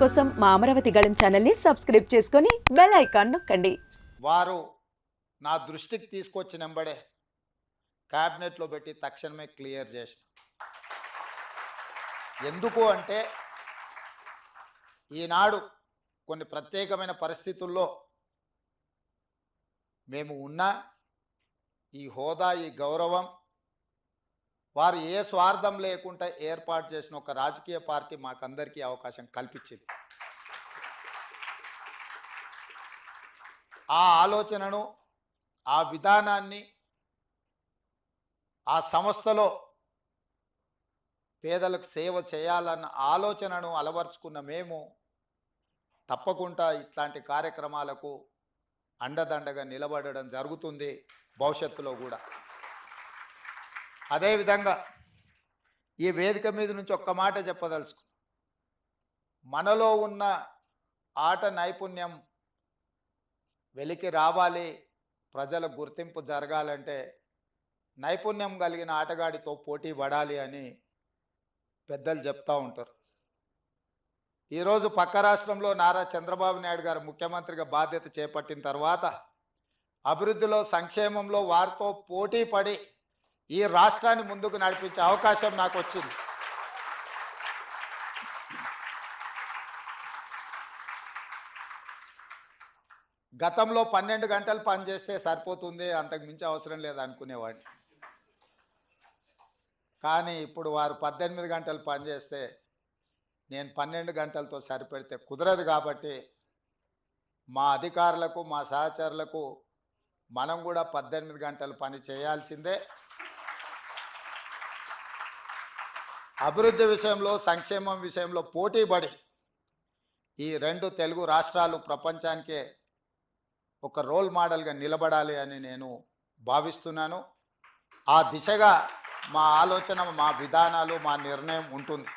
కోసం మా అమరావతి గళం ఛానల్ని సబ్స్క్రైబ్ చేసుకొని బెల్ ఐకాన్ నొక్కండి. వారు నా దృష్టికి తీసుకొచ్చిన వెంబడే క్యాబినెట్లో పెట్టి తక్షణమే క్లియర్ చేసిన. ఎందుకు అంటే ఈనాడు కొన్ని ప్రత్యేకమైన పరిస్థితుల్లో మేము ఉన్న ఈ హోదా ఈ గౌరవం వారు ఏ స్వార్థం లేకుండా ఏర్పాటు చేసిన ఒక రాజకీయ పార్టీ మాకందరికీ అవకాశం కల్పించింది. ఆ ఆలోచనను ఆ విధానాన్ని ఆ సంస్థలో పేదలకు సేవ చేయాలన్న ఆలోచనను అలవర్చుకున్న మేము తప్పకుండా ఇట్లాంటి కార్యక్రమాలకు అండదండగా నిలబడడం జరుగుతుంది భవిష్యత్తులో కూడా. అదేవిధంగా ఈ వేదిక మీద నుంచి ఒక్క మాట చెప్పదలుచుకు మనలో ఉన్న ఆట నైపుణ్యం వెలికి రావాలి ప్రజల గుర్తింపు జరగాలంటే నైపుణ్యం కలిగిన ఆటగాడితో పోటీ పడాలి అని పెద్దలు చెప్తూ ఉంటారు. ఈరోజు పక్క రాష్ట్రంలో నారా చంద్రబాబు నాయుడు గారు ముఖ్యమంత్రిగా బాధ్యత చేపట్టిన తర్వాత అభివృద్ధిలో సంక్షేమంలో వారితో పోటీ పడి ఈ రాష్ట్రాన్ని ముందుకు నడిపించే అవకాశం నాకు వచ్చింది. గతంలో పన్నెండు గంటలు పనిచేస్తే సరిపోతుంది అంతకు మించి అవసరం లేదు అనుకునేవాడిని. కానీ ఇప్పుడు వారు పద్దెనిమిది గంటలు పనిచేస్తే నేను పన్నెండు గంటలతో సరిపెడితే కుదరదు కాబట్టి మా అధికారులకు మా సహచరులకు మనం కూడా పద్దెనిమిది గంటలు పని చేయాల్సిందే. అభివృద్ధి విషయంలో సంక్షేమం విషయంలో పోటీపడి ఈ రెండు తెలుగు రాష్ట్రాలు ప్రపంచానికే ఒక రోల్ మోడల్గా నిలబడాలి అని నేను భావిస్తున్నాను. ఆ దిశగా మా ఆలోచన మా విధానాలు మా నిర్ణయం ఉంటుంది.